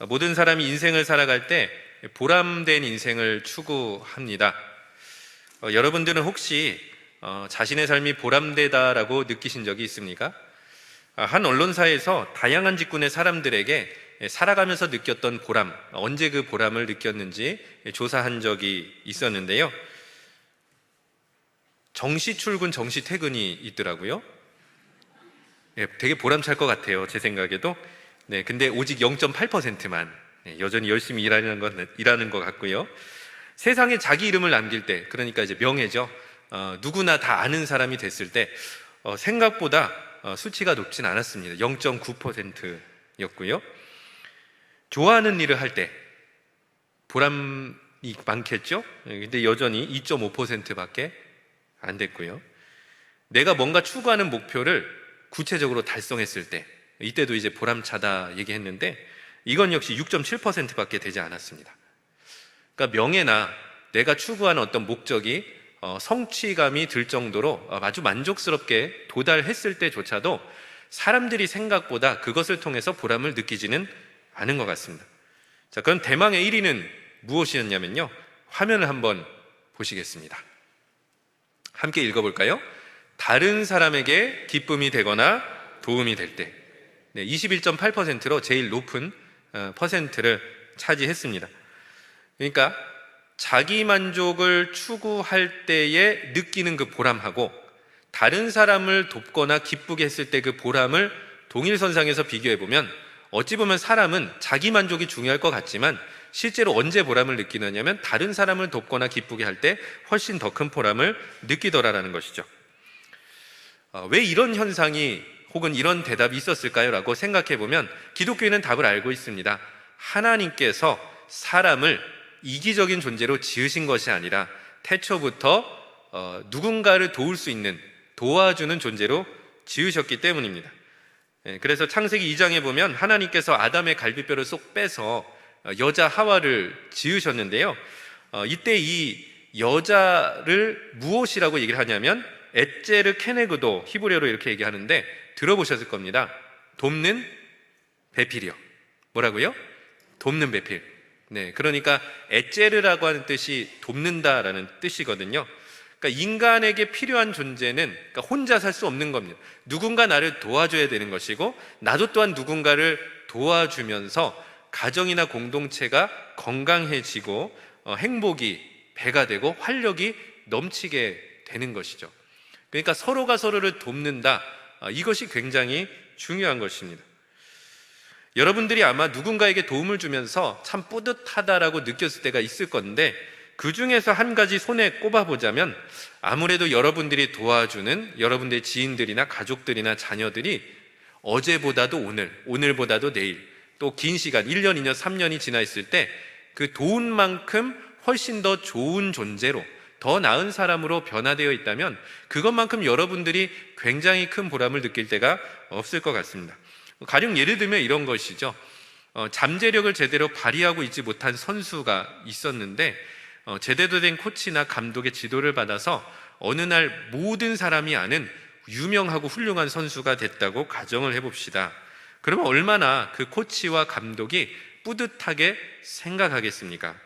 모든 사람이 인생을 살아갈 때 보람된 인생을 추구합니다. 어, 여러분들은 혹시 어, 자신의 삶이 보람되다라고 느끼신 적이 있습니까? 아, 한 언론사에서 다양한 직군의 사람들에게 살아가면서 느꼈던 보람, 언제 그 보람을 느꼈는지 조사한 적이 있었는데요. 정시 출근, 정시 퇴근이 있더라고요. 예, 되게 보람찰 것 같아요. 제 생각에도. 네, 근데 오직 0.8%만 네, 여전히 열심히 일하는 건 일하는 것 같고요. 세상에 자기 이름을 남길 때, 그러니까 이제 명예죠. 어, 누구나 다 아는 사람이 됐을 때 어, 생각보다 어, 수치가 높진 않았습니다. 0.9%였고요. 좋아하는 일을 할 때 보람이 많겠죠. 예, 근데 여전히 2.5%밖에 안 됐고요. 내가 뭔가 추구하는 목표를 구체적으로 달성했을 때 이때도 이제 보람차다 얘기했는데 이건 역시 6.7%밖에 되지 않았습니다. 그러니까 명예나 내가 추구하는 어떤 목적이 어, 성취감이 들 정도로 어, 아주 만족스럽게 도달했을 때조차도 사람들이 생각보다 그것을 통해서 보람을 느끼지는 않은 것 같습니다. 자, 그럼 대망의 1위는 무엇이었냐면요. 화면을 한번 보시겠습니다. 함께 읽어볼까요? 다른 사람에게 기쁨이 되거나 도움이 될 때. 네, 21.8%로 제일 높은 어, 퍼센트를 차지했습니다. 그러니까 자기 만족을 추구할 때에 느끼는 그 보람하고 다른 사람을 돕거나 기쁘게 했을 때 그 보람을 동일선상에서 비교해 보면 어찌 보면 사람은 자기 만족이 중요할 것 같지만 실제로 언제 보람을 느끼느냐면 다른 사람을 돕거나 기쁘게 할 때 훨씬 더 큰 보람을 느끼더라라는 것이죠. 어, 왜 이런 현상이 혹은 이런 대답이 있었을까요? 라고 생각해 보면 기독교인은 답을 알고 있습니다. 하나님께서 사람을 이기적인 존재로 지으신 것이 아니라 태초부터 어, 누군가를 도울 수 있는 도와주는 존재로 지으셨기 때문입니다. 예, 그래서 창세기 2장에 보면 하나님께서 아담의 갈비뼈를 쏙 빼서 어, 여자 하와를 지으셨는데요. 어, 이때 이 여자를 무엇이라고 얘기를 하냐면 에제르 케네그도 히브리어로 이렇게 얘기하는데 들어보셨을 겁니다. 돕는 배필이요. 뭐라고요? 돕는 배필. 네, 그러니까 에제르라고 하는 뜻이 돕는다라는 뜻이거든요. 그러니까 인간에게 필요한 존재는 그러니까 혼자 살 수 없는 겁니다. 누군가 나를 도와줘야 되는 것이고 나도 또한 누군가를 도와주면서 가정이나 공동체가 건강해지고 어, 행복이 배가 되고 활력이 넘치게 되는 것이죠. 그러니까 서로가 서로를 돕는다. 어, 이것이 굉장히 중요한 것입니다. 여러분들이 아마 누군가에게 도움을 주면서 참 뿌듯하다라고 느꼈을 때가 있을 건데 그 중에서 한 가지 손에 꼽아보자면 아무래도 여러분들이 도와주는 여러분들의 지인들이나 가족들이나 자녀들이 어제보다도 오늘, 오늘보다도 내일, 또 긴 시간, 1년, 2년, 3년이 지나 있을 때 그 도운 만큼 훨씬 더 좋은 존재로 더 나은 사람으로 변화되어 있다면 그것만큼 여러분들이 굉장히 큰 보람을 느낄 때가 없을 것 같습니다. 가령 예를 들면 이런 것이죠. 어, 잠재력을 제대로 발휘하고 있지 못한 선수가 있었는데 어, 제대로 된 코치나 감독의 지도를 받아서 어느 날 모든 사람이 아는 유명하고 훌륭한 선수가 됐다고 가정을 해봅시다. 그러면 얼마나 그 코치와 감독이 뿌듯하게 생각하겠습니까?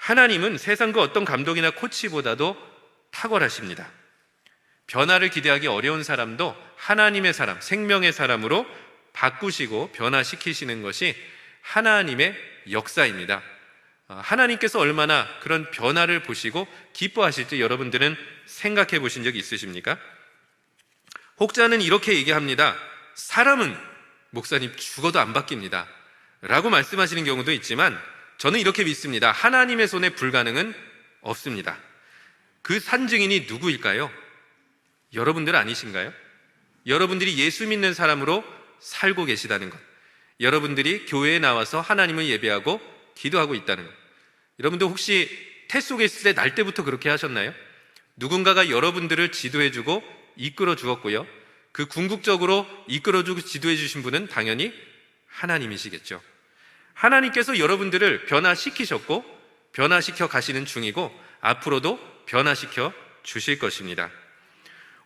하나님은 세상 그 어떤 감독이나 코치보다도 탁월하십니다. 변화를 기대하기 어려운 사람도 하나님의 사람, 생명의 사람으로 바꾸시고 변화시키시는 것이 하나님의 역사입니다. 어, 하나님께서 얼마나 그런 변화를 보시고 기뻐하실지 여러분들은 생각해 보신 적 있으십니까? 혹자는 이렇게 얘기합니다. 사람은 목사님 죽어도 안 바뀝니다. 라고 말씀하시는 경우도 있지만 저는 이렇게 믿습니다. 하나님의 손에 불가능은 없습니다. 그 산증인이 누구일까요? 여러분들 아니신가요? 여러분들이 예수 믿는 사람으로 살고 계시다는 것. 여러분들이 교회에 나와서 하나님을 예배하고 기도하고 있다는 것. 여러분들 혹시 태 속에 있을 때 날 때부터 그렇게 하셨나요? 누군가가 여러분들을 지도해주고 이끌어 주었고요. 그 궁극적으로 이끌어주고 지도해 주신 분은 당연히 하나님이시겠죠. 하나님께서 여러분들을 변화시키셨고 변화시켜 가시는 중이고 앞으로도 변화시켜 주실 것입니다.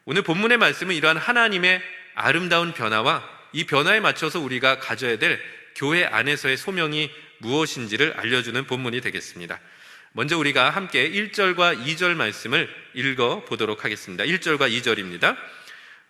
오늘 본문의 말씀은 이러한 하나님의 아름다운 변화와 이 변화에 맞춰서 우리가 가져야 될 교회 안에서의 소명이 무엇인지를 알려주는 본문이 되겠습니다. 먼저 우리가 함께 1절과 2절 말씀을 읽어 보도록 하겠습니다. 1절과 2절입니다.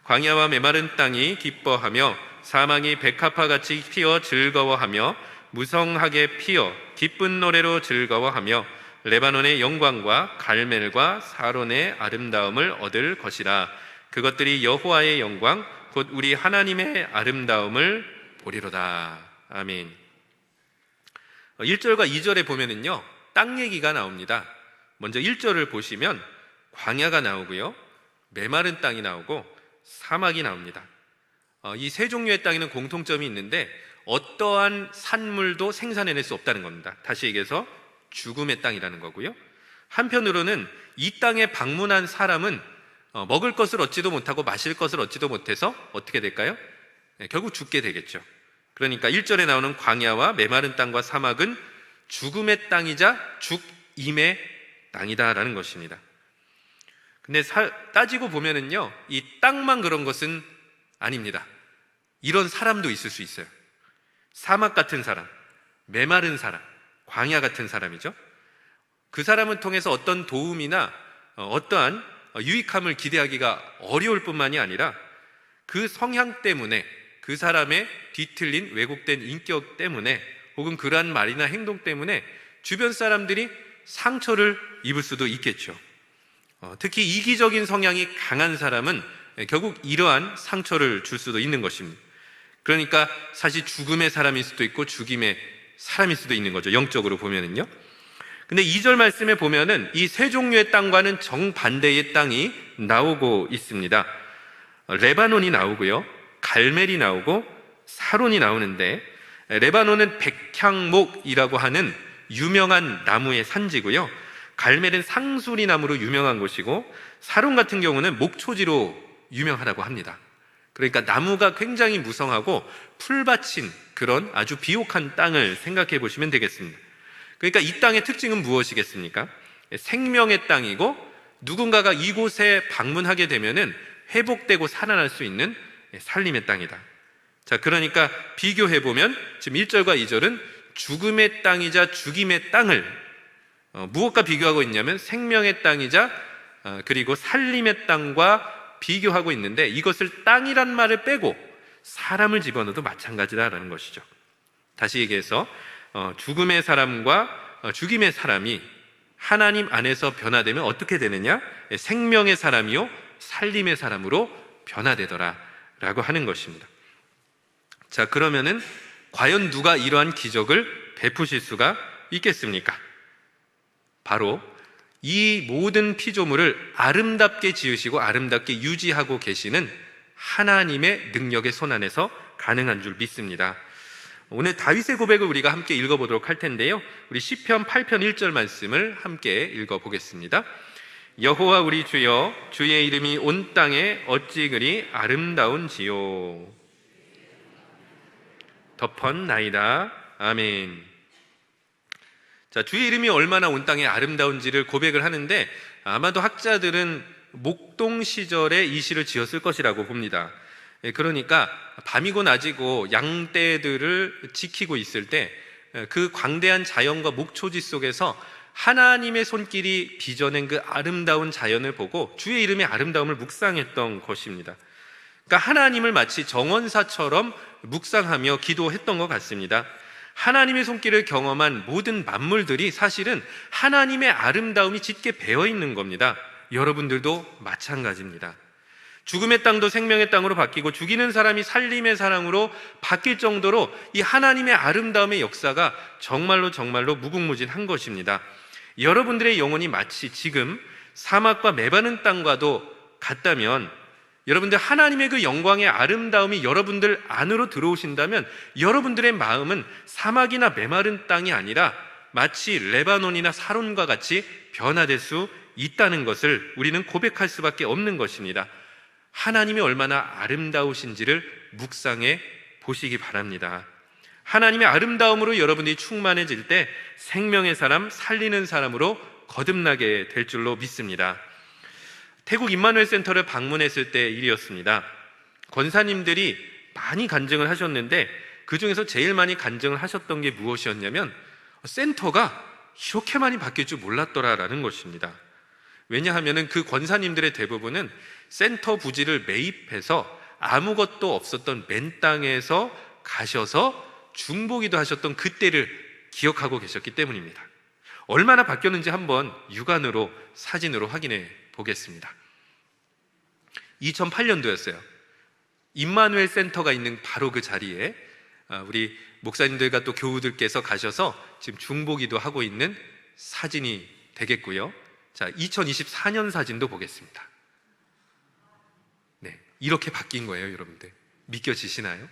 광야와 메마른 땅이 기뻐하며 사망이 백합화 같이 피어 즐거워하며 무성하게 피어 기쁜 노래로 즐거워하며 레바논의 영광과 갈멜과 사론의 아름다움을 얻을 것이라. 그것들이 여호와의 영광 곧 우리 하나님의 아름다움을 보리로다. 아멘. 1절과 2절에 보면은요 땅 얘기가 나옵니다. 먼저 1절을 보시면 광야가 나오고요 메마른 땅이 나오고 사막이 나옵니다. 어, 이세 종류의 땅에는 공통점이 있는데 어떠한 산물도 생산해낼 수 없다는 겁니다. 다시 얘기해서 죽음의 땅이라는 거고요. 한편으로는 이 땅에 방문한 사람은 어, 먹을 것을 얻지도 못하고 마실 것을 얻지도 못해서 어떻게 될까요? 네, 결국 죽게 되겠죠. 그러니까 1절에 나오는 광야와 메마른 땅과 사막은 죽음의 땅이자 죽임의 땅이다라는 것입니다. 근데 사, 따지고 보면은요, 이 땅만 그런 것은 아닙니다. 이런 사람도 있을 수 있어요. 사막 같은 사람, 메마른 사람, 광야 같은 사람이죠. 그 사람을 통해서 어떤 도움이나 어, 어떠한 유익함을 기대하기가 어려울 뿐만이 아니라 그 성향 때문에 그 사람의 뒤틀린 왜곡된 인격 때문에 혹은 그러한 말이나 행동 때문에 주변 사람들이 상처를 입을 수도 있겠죠. 어, 특히 이기적인 성향이 강한 사람은 결국 이러한 상처를 줄 수도 있는 것입니다. 그러니까 사실 죽음의 사람일 수도 있고 죽임의 사람일 수도 있는 거죠. 영적으로 보면은요. 근데 2절 말씀에 보면은 이 세 종류의 땅과는 정반대의 땅이 나오고 있습니다. 레바논이 나오고요. 갈멜이 나오고 사론이 나오는데 레바논은 백향목이라고 하는 유명한 나무의 산지고요. 갈멜은 상수리 나무로 유명한 곳이고 사론 같은 경우는 목초지로 유명하다고 합니다. 그러니까 나무가 굉장히 무성하고 풀밭인 그런 아주 비옥한 땅을 생각해 보시면 되겠습니다. 그러니까 이 땅의 특징은 무엇이겠습니까? 생명의 땅이고 누군가가 이곳에 방문하게 되면은 회복되고 살아날 수 있는 살림의 땅이다. 자, 그러니까 비교해 보면 지금 1절과 2절은 죽음의 땅이자 죽임의 땅을 어, 무엇과 비교하고 있냐면 생명의 땅이자 어, 그리고 살림의 땅과 비교하고 있는데 이것을 땅이란 말을 빼고 사람을 집어넣어도 마찬가지다라는 것이죠. 다시 얘기해서 어, 죽음의 사람과 어, 죽임의 사람이 하나님 안에서 변화되면 어떻게 되느냐? 예, 생명의 사람이요 살림의 사람으로 변화되더라라고 하는 것입니다. 자 그러면은 과연 누가 이러한 기적을 베푸실 수가 있겠습니까? 바로 이 모든 피조물을 아름답게 지으시고 아름답게 유지하고 계시는 하나님의 능력의 손 안에서 가능한 줄 믿습니다. 오늘 다윗의 고백을 우리가 함께 읽어보도록 할 텐데요. 우리 시편 8편 1절 말씀을 함께 읽어보겠습니다. 여호와 우리 주여 주의 이름이 온 땅에 어찌 그리 아름다운지요. 덮었나이다. 아멘. 자, 주의 이름이 얼마나 온 땅에 아름다운지를 고백을 하는데 아마도 학자들은 목동 시절에 이 시를 지었을 것이라고 봅니다. 예, 그러니까 밤이고 낮이고 양떼들을 지키고 있을 때 그 광대한 자연과 목초지 속에서 하나님의 손길이 빚어낸 그 아름다운 자연을 보고 주의 이름의 아름다움을 묵상했던 것입니다. 그러니까 하나님을 마치 정원사처럼 묵상하며 기도했던 것 같습니다. 하나님의 손길을 경험한 모든 만물들이 사실은 하나님의 아름다움이 짙게 배어 있는 겁니다. 여러분들도 마찬가지입니다. 죽음의 땅도 생명의 땅으로 바뀌고 죽이는 사람이 살림의 사랑으로 바뀔 정도로 이 하나님의 아름다움의 역사가 정말로 정말로 무궁무진한 것입니다. 여러분들의 영혼이 마치 지금 사막과 메바는 땅과도 같다면 여러분들 하나님의 그 영광의 아름다움이 여러분들 안으로 들어오신다면 여러분들의 마음은 사막이나 메마른 땅이 아니라 마치 레바논이나 사론과 같이 변화될 수 있다는 것을 우리는 고백할 수밖에 없는 것입니다. 하나님이 얼마나 아름다우신지를 묵상해 보시기 바랍니다. 하나님의 아름다움으로 여러분이 충만해질 때 생명의 사람, 살리는 사람으로 거듭나게 될 줄로 믿습니다. 태국 임마누엘 센터를 방문했을 때 일이었습니다. 권사님들이 많이 간증을 하셨는데 그 중에서 제일 많이 간증을 하셨던 게 무엇이었냐면 센터가 이렇게 많이 바뀔 줄 몰랐더라라는 것입니다. 왜냐하면은 그 권사님들의 대부분은 센터 부지를 매입해서 아무것도 없었던 맨 땅에서 가셔서 중보기도 하셨던 그때를 기억하고 계셨기 때문입니다. 얼마나 바뀌었는지 한번 육안으로 사진으로 확인해 보겠습니다. 2008년도였어요. 임마누엘 센터가 있는 바로 그 자리에 아, 우리 목사님들과 또 교우들께서 가셔서 지금 중보기도 하고 있는 사진이 되겠고요. 자, 2024년 사진도 보겠습니다. 네, 이렇게 바뀐 거예요, 여러분들. 믿겨지시나요?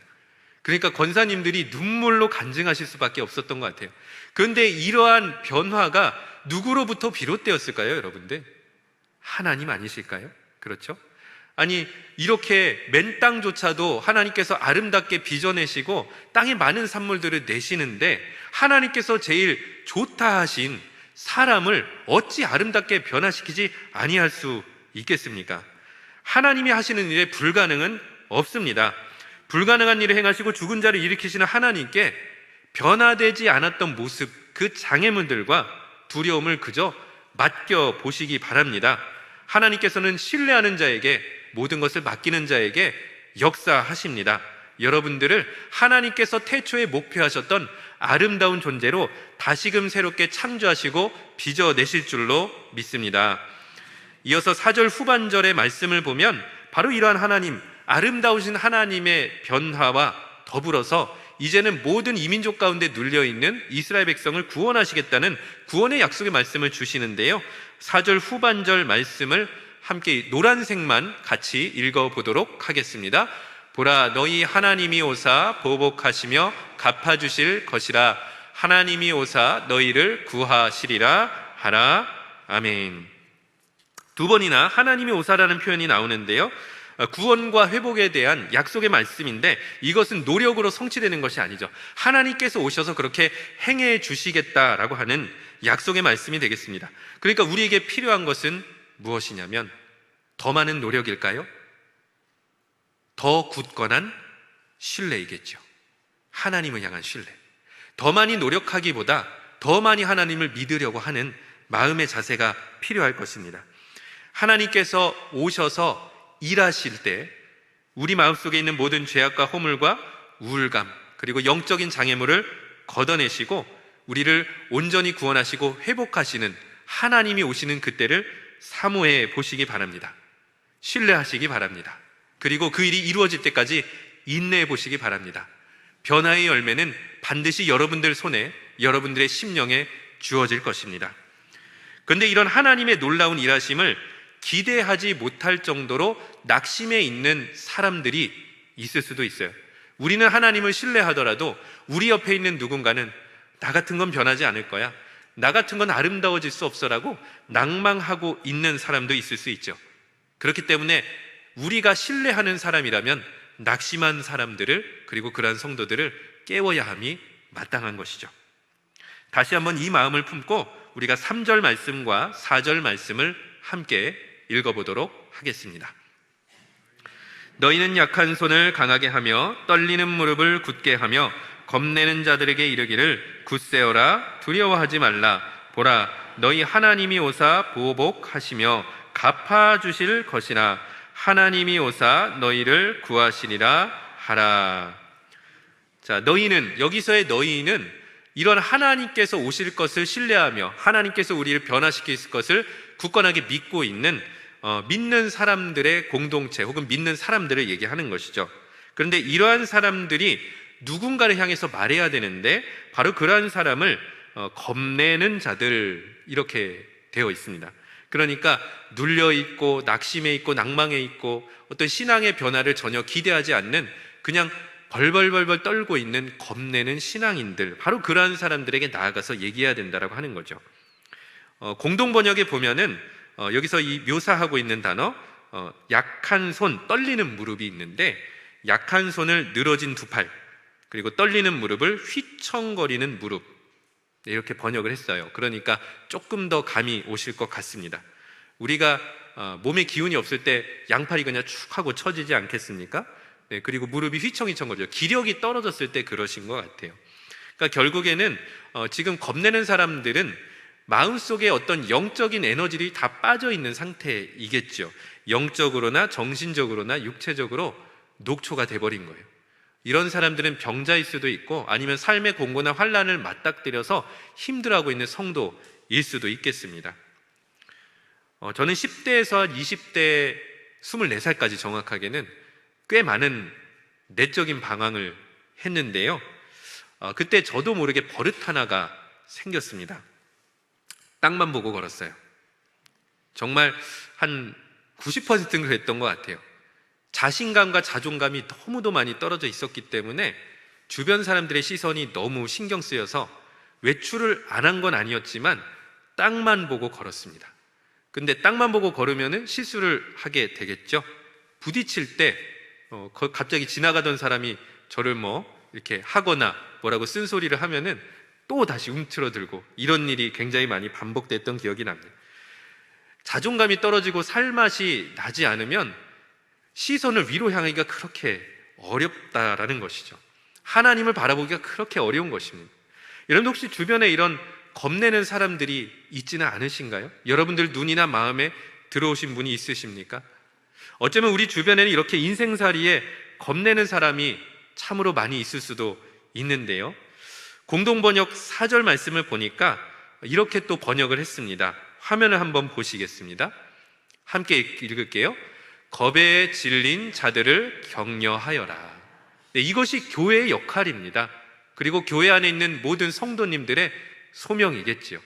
그러니까 권사님들이 눈물로 간증하실 수밖에 없었던 것 같아요. 그런데 이러한 변화가 누구로부터 비롯되었을까요, 여러분들? 하나님 아니실까요? 그렇죠? 아니, 이렇게 맨 땅조차도 하나님께서 아름답게 빚어내시고 땅에 많은 산물들을 내시는데 하나님께서 제일 좋다 하신 사람을 어찌 아름답게 변화시키지 아니할 수 있겠습니까? 하나님이 하시는 일에 불가능은 없습니다. 불가능한 일을 행하시고 죽은 자를 일으키시는 하나님께 변화되지 않았던 모습, 그 장애물들과 두려움을 그저 맡겨 보시기 바랍니다. 하나님께서는 신뢰하는 자에게 모든 것을 맡기는 자에게 역사하십니다. 여러분들을 하나님께서 태초에 목표하셨던 아름다운 존재로 다시금 새롭게 창조하시고 빚어내실 줄로 믿습니다. 이어서 4절 후반절의 말씀을 보면 바로 이러한 하나님, 아름다우신 하나님의 변화와 더불어서 이제는 모든 이민족 가운데 눌려 있는 이스라엘 백성을 구원하시겠다는 구원의 약속의 말씀을 주시는데요. 4절 후반절 말씀을 함께 노란색만 같이 읽어 보도록 하겠습니다. 보라 너희 하나님이 오사 보복하시며 갚아 주실 것이라 하나님이 오사 너희를 구하시리라 하라 아멘. 두 번이나 하나님이 오사라는 표현이 나오는데요. 구원과 회복에 대한 약속의 말씀인데 이것은 노력으로 성취되는 것이 아니죠. 하나님께서 오셔서 그렇게 행해 주시겠다라고 하는 약속의 말씀이 되겠습니다. 그러니까 우리에게 필요한 것은 무엇이냐면 더 많은 노력일까요? 더 굳건한 신뢰이겠죠. 하나님을 향한 신뢰. 더 많이 노력하기보다 더 많이 하나님을 믿으려고 하는 마음의 자세가 필요할 것입니다. 하나님께서 오셔서 일하실 때 우리 마음속에 있는 모든 죄악과 허물과 우울감 그리고 영적인 장애물을 걷어내시고 우리를 온전히 구원하시고 회복하시는 하나님이 오시는 그때를 사모해 보시기 바랍니다. 신뢰하시기 바랍니다. 그리고 그 일이 이루어질 때까지 인내해 보시기 바랍니다. 변화의 열매는 반드시 여러분들 손에 여러분들의 심령에 주어질 것입니다. 그런데 이런 하나님의 놀라운 일하심을 기대하지 못할 정도로 낙심해 있는 사람들이 있을 수도 있어요. 우리는 하나님을 신뢰하더라도 우리 옆에 있는 누군가는 나 같은 건 변하지 않을 거야. 나 같은 건 아름다워질 수 없어라고 낭망하고 있는 사람도 있을 수 있죠. 그렇기 때문에 우리가 신뢰하는 사람이라면 낙심한 사람들을 그리고 그러한 성도들을 깨워야 함이 마땅한 것이죠. 다시 한번 이 마음을 품고 우리가 3절 말씀과 4절 말씀을 함께 읽어보도록 하겠습니다. 너희는 약한 손을 강하게 하며 떨리는 무릎을 굳게 하며 겁내는 자들에게 이르기를 굳세어라 두려워하지 말라 보라 너희 하나님이 오사 보복하시며 갚아 주실 것이나 하나님이 오사 너희를 구하시리라 하라. 자, 너희는 여기서의 너희는 이런 하나님께서 오실 것을 신뢰하며 하나님께서 우리를 변화시킬 것을 굳건하게 믿고 있는 어, 믿는 사람들의 공동체 혹은 믿는 사람들을 얘기하는 것이죠. 그런데 이러한 사람들이 누군가를 향해서 말해야 되는데 바로 그러한 사람을 어, 겁내는 자들 이렇게 되어 있습니다. 그러니까 눌려 있고 낙심해 있고 낭망해 있고 어떤 신앙의 변화를 전혀 기대하지 않는 그냥 벌벌벌벌 떨고 있는 겁내는 신앙인들 바로 그러한 사람들에게 나아가서 얘기해야 된다라고 하는 거죠. 어, 공동 번역에 보면은 어, 여기서 이 묘사하고 있는 단어 어, 약한 손 떨리는 무릎이 있는데 약한 손을 늘어진 두 팔 그리고 떨리는 무릎을 휘청거리는 무릎 이렇게 번역을 했어요. 그러니까 조금 더 감이 오실 것 같습니다. 우리가 어, 몸에 기운이 없을 때 양팔이 그냥 축 하고 처지지 않겠습니까? 네, 그리고 무릎이 휘청휘청거리죠. 기력이 떨어졌을 때 그러신 것 같아요. 그러니까 결국에는 어, 지금 겁내는 사람들은 마음속에 어떤 영적인 에너지들이 다 빠져 있는 상태이겠죠. 영적으로나 정신적으로나 육체적으로 녹초가 돼버린 거예요. 이런 사람들은 병자일 수도 있고 아니면 삶의 공고나 환란을 맞닥뜨려서 힘들어하고 있는 성도일 수도 있겠습니다. 어, 저는 10대에서 한 20대 24살까지 정확하게는 꽤 많은 내적인 방황을 했는데요. 어, 그때 저도 모르게 버릇 하나가 생겼습니다. 땅만 보고 걸었어요. 정말 한 90%는 그랬던 것 같아요. 자신감과 자존감이 너무도 많이 떨어져 있었기 때문에 주변 사람들의 시선이 너무 신경 쓰여서 외출을 안 한 건 아니었지만 땅만 보고 걸었습니다. 근데 땅만 보고 걸으면은 실수를 하게 되겠죠. 부딪힐 때 어, 거- 갑자기 지나가던 사람이 저를 뭐 이렇게 하거나 뭐라고 쓴소리를 하면은 또 다시 움츠러들고 이런 일이 굉장히 많이 반복됐던 기억이 납니다. 자존감이 떨어지고 살맛이 나지 않으면 시선을 위로 향하기가 그렇게 어렵다라는 것이죠. 하나님을 바라보기가 그렇게 어려운 것입니다. 여러분 혹시 주변에 이런 겁내는 사람들이 있지는 않으신가요? 여러분들 눈이나 마음에 들어오신 분이 있으십니까? 어쩌면 우리 주변에는 이렇게 인생살이에 겁내는 사람이 참으로 많이 있을 수도 있는데요. 공동번역 4절 말씀을 보니까 이렇게 또 번역을 했습니다. 화면을 한번 보시겠습니다. 함께 읽- 읽을게요. 겁에 질린 자들을 격려하여라. 네, 이것이 교회의 역할입니다. 그리고 교회 안에 있는 모든 성도님들의 소명이겠지요.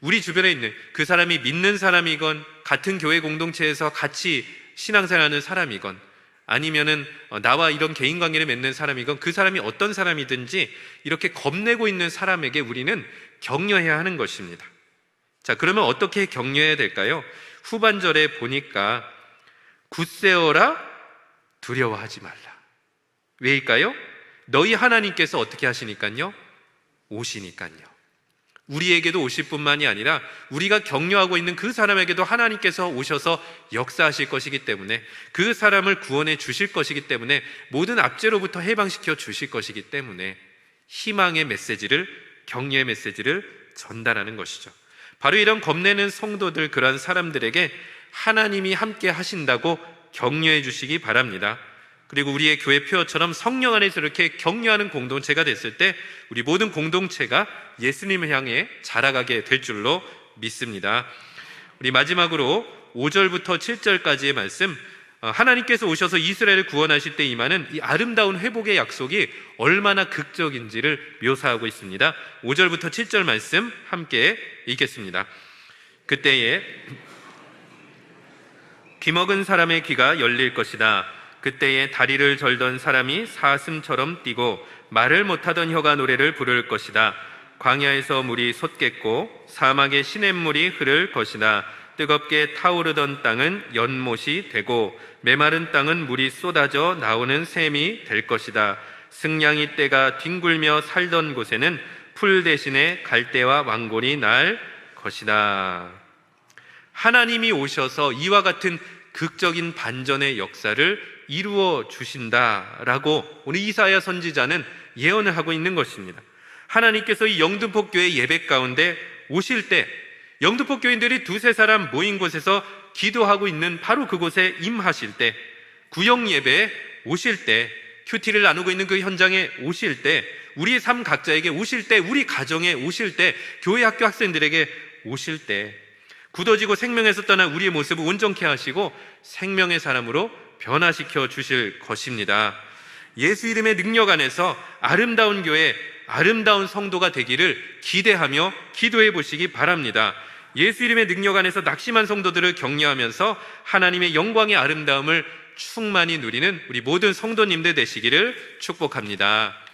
우리 주변에 있는 그 사람이 믿는 사람이건 같은 교회 공동체에서 같이 신앙생활하는 사람이건 아니면은 어, 나와 이런 개인 관계를 맺는 사람이건 그 사람이 어떤 사람이든지 이렇게 겁내고 있는 사람에게 우리는 격려해야 하는 것입니다. 자, 그러면 어떻게 격려해야 될까요? 후반절에 보니까 굳세어라 두려워하지 말라. 왜일까요? 너희 하나님께서 어떻게 하시니까요? 오시니까요. 우리에게도 오실 뿐만이 아니라 우리가 격려하고 있는 그 사람에게도 하나님께서 오셔서 역사하실 것이기 때문에 그 사람을 구원해 주실 것이기 때문에 모든 압제로부터 해방시켜 주실 것이기 때문에 희망의 메시지를 격려의 메시지를 전달하는 것이죠. 바로 이런 겁내는 성도들 그러한 사람들에게 하나님이 함께 하신다고 격려해 주시기 바랍니다. 그리고 우리의 교회 표어처럼 성령 안에서 이렇게 격려하는 공동체가 됐을 때 우리 모든 공동체가 예수님을 향해 자라가게 될 줄로 믿습니다. 우리 마지막으로 5절부터 7절까지의 말씀 어, 하나님께서 오셔서 이스라엘을 구원하실 때 임하는 이 아름다운 회복의 약속이 얼마나 극적인지를 묘사하고 있습니다. 5절부터 7절 말씀 함께 읽겠습니다. 그때에 귀먹은 사람의 귀가 열릴 것이다. 그때에 다리를 절던 사람이 사슴처럼 뛰고 말을 못하던 혀가 노래를 부를 것이다. 광야에서 물이 솟겠고 사막의 시냇물이 흐를 것이다. 뜨겁게 타오르던 땅은 연못이 되고 메마른 땅은 물이 쏟아져 나오는 샘이 될 것이다. 승냥이 떼가 뒹굴며 살던 곳에는 풀 대신에 갈대와 왕골이 날 것이다. 하나님이 오셔서 이와 같은 극적인 반전의 역사를 이루어 주신다라고 오늘 이사야 선지자는 예언을 하고 있는 것입니다. 하나님께서 이 영등포 교회 예배 가운데 오실 때 영등포 교인들이 두세 사람 모인 곳에서 기도하고 있는 바로 그곳에 임하실 때 구역 예배에 오실 때 큐티를 나누고 있는 그 현장에 오실 때 우리의 삶 각자에게 오실 때 우리 가정에 오실 때 교회 학교 학생들에게 오실 때 굳어지고 생명에서 떠난 우리의 모습을 온전케 하시고 생명의 사람으로 변화시켜 주실 것입니다. 예수 이름의 능력 안에서 아름다운 교회, 아름다운 성도가 되기를 기대하며 기도해 보시기 바랍니다. 예수 이름의 능력 안에서 낙심한 성도들을 격려하면서 하나님의 영광의 아름다움을 충만히 누리는 우리 모든 성도님들 되시기를 축복합니다.